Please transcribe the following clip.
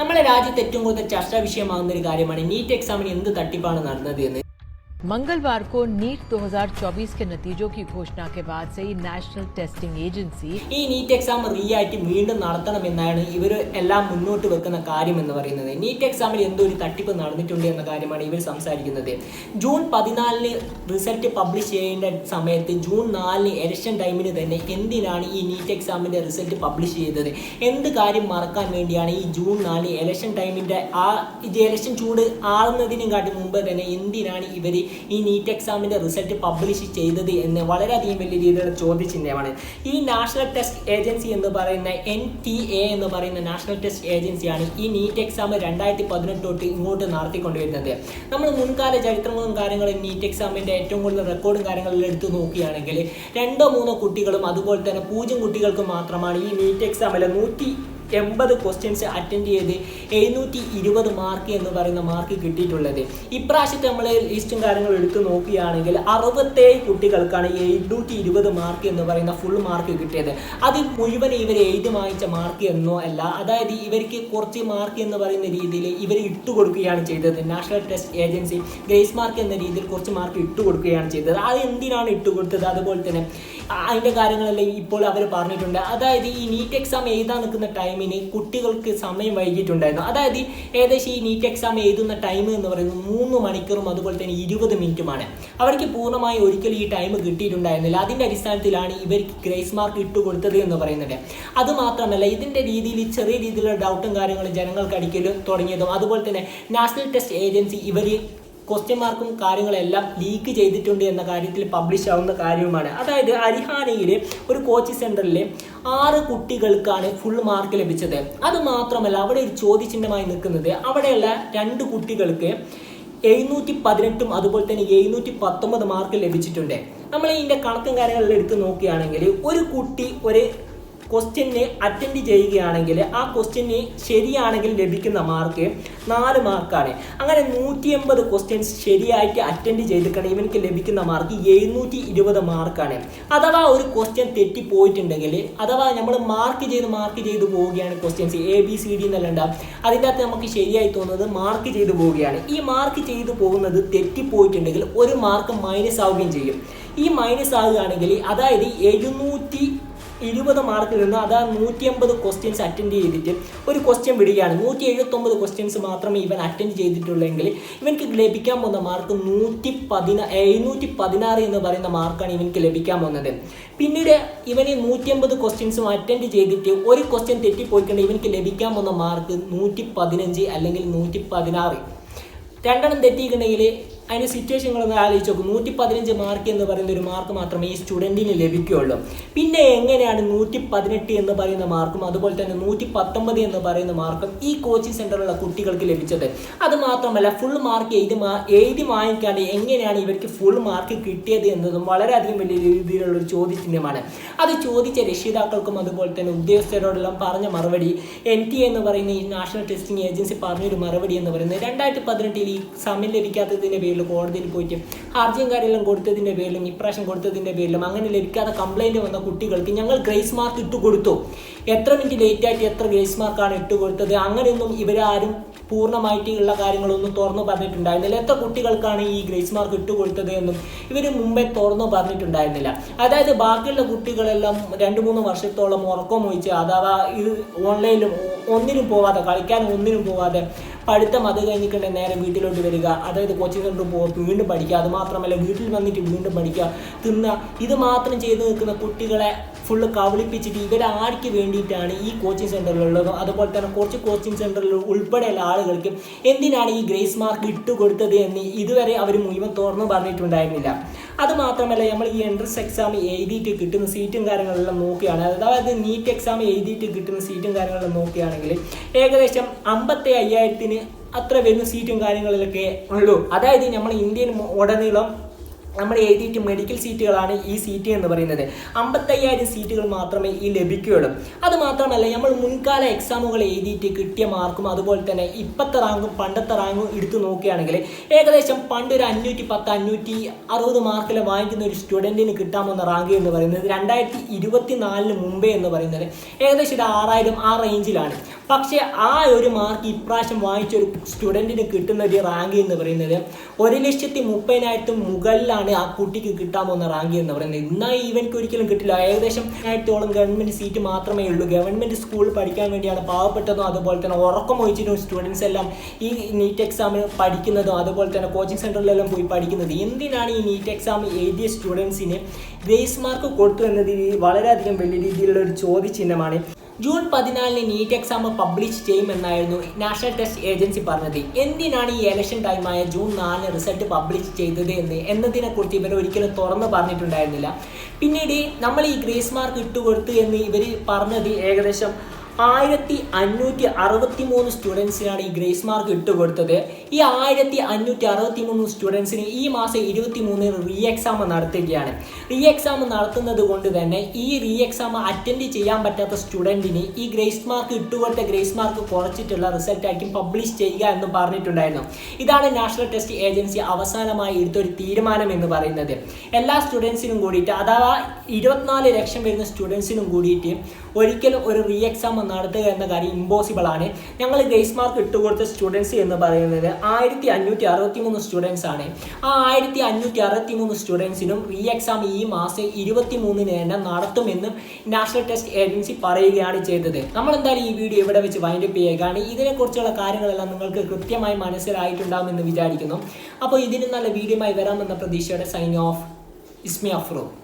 നമ്മുടെ രാജ്യത്ത് ഏറ്റവും കൂടുതൽ ചർച്ചാ വിഷയമാകുന്ന ഒരു കാര്യമാണ് നീറ്റ് എക്സാമിന് എന്ത് തട്ടിപ്പാണ് നടന്നത് എന്ന്. मंगलवार को नीट 2024 के नतीजों की घोषणा के बाद से ही नेशनल टेस्टिंग एजेंसी ഈ നീറ്റ് എക്സാം റീ ആയിട്ട് വീണ്ടും നടത്തണമെന്നാണ് ഇവർ എല്ലാം മുന്നോട്ട് വെക്കുന്ന കാര്യം എന്ന് പറയുന്നത് നീറ്റ് എക്സാമിൽ എന്തോ ഒരു തട്ടിപ്പ് നടന്നിട്ടുണ്ട് എന്ന കാര്യമാണ് ഇവർ സംസാരിക്കുന്നത് ജൂൺ പതിനാലിന് റിസൾട്ട് പബ്ലിഷ് ചെയ്യേണ്ട സമയത്ത് ജൂൺ നാലിന് ഇലക്ഷൻ ടൈമിന് തന്നെ എന്തിനാണ് ഈ നീറ്റ് എക്സാമിന്റെ റിസൾട്ട് പബ്ലിഷ് ചെയ്തത് എന്ത് കാര്യം മറക്കാൻ വേണ്ടിയാണ് ഈ ജൂൺ നാലിന് ഇലക്ഷൻ ടൈമിന്റെ ആ ഇലക്ഷൻ ചൂട് ആളുന്നതിനും കാട്ടി മുമ്പ് തന്നെ എന്തിനാണ് ഇവർ ഈ നീറ്റ് എക്സാമിന്റെ റിസൾട്ട് പബ്ലിഷ് ചെയ്തത് എന്ന് വളരെയധികം വലിയ രീതിയിലുള്ള ചോദ്യചിഹ്നമാണ്. ഈ നാഷണൽ ടെസ്റ്റ് ഏജൻസി എന്ന് പറയുന്ന എൻ ടി എ എന്ന് പറയുന്ന നാഷണൽ ടെസ്റ്റ് ഏജൻസിയാണ് ഈ നീറ്റ് എക്സാം രണ്ടായിരത്തി പതിനെട്ട് തൊട്ട് ഇങ്ങോട്ട് നടത്തിക്കൊണ്ടുവരുന്നത്. നമ്മൾ മുൻകാല ചരിത്രങ്ങളും കാര്യങ്ങളും നീറ്റ് എക്സാമിന്റെ ഏറ്റവും കൂടുതൽ റെക്കോർഡും കാര്യങ്ങളും എടുത്തു നോക്കുകയാണെങ്കിൽ രണ്ടോ മൂന്നോ കുട്ടികളും അതുപോലെ തന്നെ പൂജ്യം കുട്ടികൾക്കും മാത്രമാണ് ഈ നീറ്റ് എക്സാമിലെ നൂറ്റി എൺപത് ക്വസ്റ്റ്യൻസ് അറ്റൻഡ് ചെയ്ത് എഴുന്നൂറ്റി ഇരുപത് മാർക്ക് എന്ന് പറയുന്ന മാർക്ക് കിട്ടിയിട്ടുള്ളത്. ഇപ്രാവശ്യത്തെ നമ്മൾ ലിസ്റ്റും കാര്യങ്ങളും എടുത്ത് നോക്കുകയാണെങ്കിൽ അറുപത്തേഴ് കുട്ടികൾക്കാണ് എഴുന്നൂറ്റി ഇരുപത് മാർക്ക് എന്ന് പറയുന്ന ഫുൾ മാർക്ക് കിട്ടിയത്. അത് മുഴുവൻ ഇവർ എഴുതി വാങ്ങിച്ച മാർക്ക് എന്നോ അല്ല അതായത് ഇവർക്ക് കുറച്ച് മാർക്ക് എന്ന് പറയുന്ന രീതിയിൽ ഇവർ ഇട്ടു കൊടുക്കുകയാണ് ചെയ്തത്. National test agency grace mark എന്ന രീതിയിൽ കുറച്ച് മാർക്ക് ഇട്ടു കൊടുക്കുകയാണ് ചെയ്തത്. അത് എന്തിനാണ് ഇട്ടു കൊടുത്തത്? അതുപോലെ തന്നെ അതിന്റെ കാര്യങ്ങളെല്ലാം ഇപ്പോൾ അവർ പറഞ്ഞിട്ടുണ്ട്. അതായത് ഈ നീറ്റ് എക്സാം എഴുതാൻ നിൽക്കുന്ന ടൈമിന് കുട്ടികൾക്ക് സമയം വൈകിട്ടുണ്ടായിരുന്നു അതായത് ഏകദേശം ഈ നീറ്റ് എക്സാം എഴുതുന്ന ടൈം എന്ന് പറയുന്നത് മൂന്ന് മണിക്കൂറും അതുപോലെ തന്നെ ഇരുപത് മിനിറ്റുമാണ്. അവർക്ക് പൂർണമായി ഒരിക്കലും ഈ ടൈം കിട്ടിയിട്ടുണ്ടായിരുന്നില്ല. അതിന്റെ അടിസ്ഥാനത്തിലാണ് ഇവർക്ക് ഗ്രേസ് മാർക്ക് ഇട്ട് കൊടുത്തത് എന്ന് പറയുന്നത്. അതുമാത്രമല്ല ഇതിന്റെ രീതിയിൽ ചെറിയ രീതിയിലുള്ള ഡൗട്ടും കാര്യങ്ങളും ജനങ്ങൾക്ക് അടിക്കലും തുടങ്ങിയതും. അതുപോലെ തന്നെ നാഷണൽ ടെസ്റ്റ് ഏജൻസി ഇവർ ക്വസ്റ്റ്യൻ മാർക്കും കാര്യങ്ങളെല്ലാം ലീക്ക് ചെയ്തിട്ടുണ്ട് എന്ന കാര്യത്തിൽ പബ്ലിഷ് ആവുന്ന കാര്യവുമാണ്. അതായത് ഹരിഹാനയിൽ ഒരു കോച്ചിങ് സെന്ററിൽ ആറ് കുട്ടികൾക്കാണ് ഫുൾ മാർക്ക് ലഭിച്ചത്. അത് മാത്രമല്ല അവിടെ ഒരു ചോദ്യചിഹ്നമായി നിൽക്കുന്നത് അവിടെയുള്ള രണ്ട് കുട്ടികൾക്ക് എഴുന്നൂറ്റി പതിനെട്ടും അതുപോലെ തന്നെ എഴുന്നൂറ്റി പത്തൊമ്പത് മാർക്ക് ലഭിച്ചിട്ടുണ്ട്. നമ്മൾ ഇതിന്റെ കണക്കും കാര്യങ്ങളെല്ലാം എടുത്ത് നോക്കുകയാണെങ്കിൽ ഒരു കുട്ടി ഒരു ക്വസ്റ്റ്യന് അറ്റൻഡ് ചെയ്യുകയാണെങ്കിൽ ആ ക്വസ്റ്റ്യന് ശരിയാണെങ്കിൽ ലഭിക്കുന്ന മാർക്ക് നാല് മാർക്കാണ് അങ്ങനെ നൂറ്റി എൺപത് ക്വസ്റ്റ്യൻസ് ശരിയായിട്ട് അറ്റൻഡ് ചെയ്തിട്ടാണ് ഇവനിക്ക് ലഭിക്കുന്ന മാർക്ക് എഴുന്നൂറ്റി ഇരുപത് മാർക്കാണ് അഥവാ ഒരു ക്വസ്റ്റ്യൻ തെറ്റിപ്പോയിട്ടുണ്ടെങ്കിൽ അഥവാ നമ്മൾ മാർക്ക് ചെയ്ത് മാർക്ക് ചെയ്ത് പോവുകയാണ് questions A B C D എന്നെല്ലാം ഉണ്ടാവും അതിന്റെ അകത്ത് നമുക്ക് ശരിയായി തോന്നുന്നത് മാർക്ക് ചെയ്ത് പോവുകയാണ്. ഈ മാർക്ക് ചെയ്ത് പോകുന്നത് തെറ്റിപ്പോയിട്ടുണ്ടെങ്കിൽ ഒരു മാർക്ക് മൈനസ് ആവുകയും ചെയ്യും. ഈ മൈനസ് ആവുകയാണെങ്കിൽ അതായത് എഴുന്നൂറ്റി ഇരുപത് മാർക്കിൽ നിന്ന് അതാ നൂറ്റി അമ്പത് ക്വസ്റ്റ്യൻസ് അറ്റൻഡ് ചെയ്തിട്ട് ഒരു ക്വസ്റ്റ്യൻ വിടുകയാണ്. നൂറ്റി എഴുപത്തൊമ്പത് ക്വസ്റ്റ്യൻസ് മാത്രമേ ഇവൻ അറ്റൻഡ് ചെയ്തിട്ടുള്ളെങ്കിൽ ഇവൻക്ക് ലഭിക്കാൻ പോകുന്ന മാർക്ക് നൂറ്റി പതിനാ എഴുന്നൂറ്റി പതിനാറ് എന്ന് പറയുന്ന മാർക്കാണ് ഇവൻക്ക് ലഭിക്കാൻ പോകുന്നത്. പിന്നീട് ഇവന് നൂറ്റി അമ്പത് ക്വസ്റ്റ്യൻസും അറ്റൻഡ് ചെയ്തിട്ട് ഒരു ക്വസ്റ്റ്യൻ തെറ്റിപ്പോയിക്കൊണ്ട് ഇവൻക്ക് ലഭിക്കാൻ പോകുന്ന മാർക്ക് നൂറ്റി പതിനഞ്ച് അല്ലെങ്കിൽ നൂറ്റി പതിനാറ് രണ്ടെണ്ണം തെറ്റിയിട്ടുണ്ടെങ്കിൽ അതിന്റെ നിങ്ങളൊന്ന് ആലോചിച്ച് നോക്കും. നൂറ്റി പതിനഞ്ച് മാർക്ക് എന്ന് പറയുന്ന ഒരു മാർക്ക് മാത്രമേ ഈ സ്റ്റുഡന്റിന് ലഭിക്കുകയുള്ളൂ. പിന്നെ എങ്ങനെയാണ് നൂറ്റി പതിനെട്ട് എന്ന് പറയുന്ന മാർക്കും അതുപോലെ തന്നെ നൂറ്റി പത്തൊമ്പത് എന്ന് പറയുന്ന മാർക്കും ഈ കോച്ചിങ് സെന്ററിലുള്ള കുട്ടികൾക്ക് ലഭിച്ചത്? അത് മാത്രമല്ല ഫുൾ മാർക്ക് എഴുതി മാ എഴുതി വാങ്ങിക്കാണ്ട് എങ്ങനെയാണ് ഇവർക്ക് ഫുൾ മാർക്ക് കിട്ടിയത് എന്നതും വളരെയധികം വലിയ രീതിയിലുള്ള ഒരു ചോദ്യചിഹ്നമാണ്. അത് ചോദിച്ച രക്ഷിതാക്കൾക്കും അതുപോലെ തന്നെ ഉദ്യോഗസ്ഥരോടെല്ലാം പറഞ്ഞ മറുപടി എൻ ടി എന്ന് പറയുന്ന ഈ നാഷണൽ ടെസ്റ്റിംഗ് ഏജൻസി പറഞ്ഞൊരു മറുപടി എന്ന് പറയുന്നത് രണ്ടായിരത്തി പതിനെട്ടിൽ ഈ സമയം ലഭിക്കാത്തതിന്റെ പേരിൽ കോടതിയിൽ പോയിട്ട് ഹർജിയും കാര്യമെല്ലാം കൊടുത്തതിന്റെ പേരിലും ഇപ്രാവശ്യം കൊടുത്തതിന്റെ പേരിലും അങ്ങനെ ലഭിക്കാതെ കംപ്ലൈന്റ് വന്ന കുട്ടികൾക്ക് ഞങ്ങൾ ഗ്രേസ് മാർക്ക് ഇട്ട് കൊടുത്തു. എത്ര മിനിറ്റ് ലേറ്റ് ആയിട്ട് എത്ര ഗ്രേസ് മാർക്കാണ് ഇട്ട് കൊടുത്തത്? അങ്ങനെയൊന്നും ഇവരാരും പൂർണമായിട്ട് ഉള്ള കാര്യങ്ങളൊന്നും തുറന്നു പറഞ്ഞിട്ടുണ്ടായിരുന്നില്ല. എത്ര കുട്ടികൾക്കാണ് ഈ ഗ്രേസ് മാർക്ക് ഇട്ട് കൊടുത്തത് എന്നും ഇവർ മുമ്പേ തുറന്നു പറഞ്ഞിട്ടുണ്ടായിരുന്നില്ല. അതായത് ബാക്കിയുള്ള കുട്ടികളെല്ലാം രണ്ട് മൂന്ന് വർഷത്തോളം ഉറക്കം ഒഴിച്ച് അഥവാ ഇത് ഓൺലൈനിലും ഒന്നിനും പോവാതെ കളിക്കാനും ഒന്നിനും പോവാതെ പഠിത്തം അത് കഴിഞ്ഞിട്ടുണ്ടെങ്കിൽ നേരെ വീട്ടിലോട്ട് വരിക. അതായത് കോച്ചിങ് സെന്ററിൽ പോകും വീണ്ടും പഠിക്കുക. അത് മാത്രമല്ല വീട്ടിൽ വന്നിട്ട് വീണ്ടും പഠിക്കുക തിന്നുക. ഇത് മാത്രം ചെയ്ത് നിൽക്കുന്ന കുട്ടികളെ ഫുള്ള് കബളിപ്പിച്ചിട്ട് ഇവർ ആർക്ക് വേണ്ടിയിട്ടാണ് ഈ കോച്ചിങ് സെന്ററിലുള്ളതും അതുപോലെ തന്നെ കുറച്ച് കോച്ചിങ് സെന്ററിൽ ഉൾപ്പെടെയുള്ള ആളുകൾക്ക് എന്തിനാണ് ഈ ഗ്രേസ് മാർക്ക് ഇട്ട് കൊടുത്തത് എന്ന് ഇതുവരെ അവർ മുഴുവൻ തുറന്നു പറഞ്ഞിട്ടുണ്ടായിരുന്നില്ല. അത് മാത്രമല്ല നമ്മൾ ഈ എൻട്രൻസ് എക്സാം എഴുതിയിട്ട് കിട്ടുന്ന സീറ്റും കാര്യങ്ങളെല്ലാം നോക്കുകയാണ്. അതായത് നീറ്റ് എക്സാം എഴുതിയിട്ട് കിട്ടുന്ന സീറ്റും കാര്യങ്ങളെല്ലാം നോക്കുകയാണെങ്കിൽ ഏകദേശം അമ്പത്തി അയ്യായിരത്തിന് അത്ര വരുന്ന സീറ്റും കാര്യങ്ങളിലൊക്കെ ഉള്ളൂ. അതായത് നമ്മൾ ഇന്ത്യയിൽ ഉടനീളം നമ്മൾ എഴുതിയിട്ട് മെഡിക്കൽ സീറ്റുകളാണ് ഈ സീറ്റ് എന്ന് പറയുന്നത്. അമ്പത്തയ്യായിരം സീറ്റുകൾ മാത്രമേ ഈ ലഭിക്കുകയുള്ളൂ. അത് മാത്രമല്ല നമ്മൾ മുൻകാല എക്സാമുകൾ എഴുതിയിട്ട് കിട്ടിയ മാർക്കും അതുപോലെ തന്നെ ഇപ്പോഴത്തെ റാങ്കും പണ്ടത്തെ റാങ്കും എടുത്തു നോക്കുകയാണെങ്കിൽ ഏകദേശം പണ്ട് ഒരു അഞ്ഞൂറ്റി പത്ത് അഞ്ഞൂറ്റി അറുപത് മാർക്കിൽ വാങ്ങിക്കുന്ന ഒരു സ്റ്റുഡന്റിന് കിട്ടാമെന്ന റാങ്ക് എന്ന് പറയുന്നത് രണ്ടായിരത്തി ഇരുപത്തി നാലിന് മുമ്പേ എന്ന് പറയുന്നത് ഏകദേശം ഒരു ആറായിരം ആ റേഞ്ചിലാണ് പക്ഷേ ആ ഒരു മാർക്ക് ഇപ്രാവശ്യം വാങ്ങിച്ച ഒരു സ്റ്റുഡന്റിന് കിട്ടുന്ന ഒരു റാങ്ക് എന്ന് പറയുന്നത് ഒരു ലക്ഷത്തി മുപ്പതിനായിരത്തി മുകളിലാണ് ആ കുട്ടിക്ക് കിട്ടാൻ പോകുന്ന റാങ്ക് എന്ന് പറയുന്നത്. എന്നാൽ ഇവൻക്ക് ഒരിക്കലും കിട്ടില്ല. ഏകദേശം ആയിരത്തോളം ഗവൺമെന്റ് സീറ്റ് മാത്രമേ ഉള്ളൂ. ഗവൺമെന്റ് സ്കൂളിൽ പഠിക്കാൻ വേണ്ടിയാണ് പാവപ്പെട്ടതും അതുപോലെ തന്നെ ഉറക്കം ഒഴിച്ചിട്ടും സ്റ്റുഡൻസ് എല്ലാം ഈ നീറ്റ് എക്സാമിന് പഠിക്കുന്നതും അതുപോലെ തന്നെ കോച്ചിങ് സെന്ററിലെല്ലാം പോയി പഠിക്കുന്നത്. എന്തിനാണ് ഈ നീറ്റ് എക്സാം എഴുതിയ സ്റ്റുഡൻസിന് ഗ്രേസ് മാർക്ക് കൊടുത്തു എന്നത് വളരെയധികം വലിയ രീതിയിലുള്ള ഒരു ചോദ്യചിഹ്നമാണ്. ജൂൺ പതിനാലിന് നീറ്റ് എക്സാം പബ്ലിഷ് ചെയ്യുമെന്നായിരുന്നു നാഷണൽ ടെസ്റ്റ് ഏജൻസി പറഞ്ഞത്. എന്തിനാണ് ഈ ഇലക്ഷൻ ടൈമായ ജൂൺ നാലിന് റിസൾട്ട് പബ്ലിഷ് ചെയ്തത് എന്ന്? എന്നതിനെക്കുറിച്ച് ഇവർ ഒരിക്കലും തുറന്നു പറഞ്ഞിട്ടുണ്ടായിരുന്നില്ല. പിന്നീട് നമ്മൾ ഈ ഗ്രേസ് മാർക്ക് ഇട്ടുകൊടുത്തു എന്ന് ഇവർ പറഞ്ഞത് ഏകദേശം ആയിരത്തി അഞ്ഞൂറ്റി അറുപത്തി മൂന്ന് സ്റ്റുഡൻസിനാണ് ഈ ഗ്രേസ് മാർക്ക് ഇട്ടുകൊടുത്തത്. ഈ ആയിരത്തി അഞ്ഞൂറ്റി അറുപത്തി മൂന്ന് സ്റ്റുഡൻസിന് ഈ മാസം ഇരുപത്തി മൂന്നിന് റീ എക്സാം നടത്തുകയാണ്. റീ എക്സാം നടത്തുന്നത് കൊണ്ട് തന്നെ ഈ റീ എക്സാം അറ്റൻഡ് ചെയ്യാൻ പറ്റാത്ത സ്റ്റുഡന്റിന് ഈ ഗ്രേസ് മാർക്ക് ഇട്ടുകൊടുത്ത ഗ്രേസ് മാർക്ക് കുറച്ചിട്ടുള്ള റിസൾട്ട് ആയിരിക്കും പബ്ലിഷ് ചെയ്യുക എന്ന് പറഞ്ഞിട്ടുണ്ടായിരുന്നു. ഇതാണ് നാഷണൽ ടെസ്റ്റ് ഏജൻസി അവസാനമായി എടുത്തൊരു തീരുമാനം എന്ന് പറയുന്നത്. എല്ലാ സ്റ്റുഡൻസിനും കൂടിയിട്ട് അഥവാ ഇരുപത്തിനാല് ലക്ഷം വരുന്ന സ്റ്റുഡൻസിനും കൂടിയിട്ട് ഒരിക്കലും ഒരു റീ എക്സാം നടത്തുക എന്ന കാര്യം ഇമ്പോസിബിൾ ആണ്. ഞങ്ങൾ ഗ്രേസ് മാർക്ക് ഇട്ടുകൊടുത്ത സ്റ്റുഡൻസ് എന്ന് പറയുന്നത് ആയിരത്തി അഞ്ഞൂറ്റി അറുപത്തി മൂന്ന് സ്റ്റുഡൻസ് ആണ്. ആ ആയിരത്തി അഞ്ഞൂറ്റി അറുപത്തി മൂന്ന് സ്റ്റുഡൻസിനും റീ എക്സാം ഈ മാസം ഇരുപത്തി മൂന്നിന് തന്നെ നടത്തുമെന്നും നാഷണൽ ടെസ്റ്റ് ഏജൻസി പറയുകയാണ് ചെയ്തത്. നമ്മൾ എന്തായാലും ഈ വീഡിയോ ഇവിടെ വെച്ച് വൈൻഡ് അപ്പ് ചെയ്യുകയാണ് ഇതിനെക്കുറിച്ചുള്ള കാര്യങ്ങളെല്ലാം നിങ്ങൾക്ക് കൃത്യമായി മനസ്സിലായിട്ടുണ്ടാകുമെന്ന് വിചാരിക്കുന്നു. അപ്പോൾ ഇതിന് നല്ല വീഡിയോമായി വരാമെന്ന പ്രതീക്ഷയുടെ സൈൻ ഓഫ് ഇസ്മി അഫ്രോ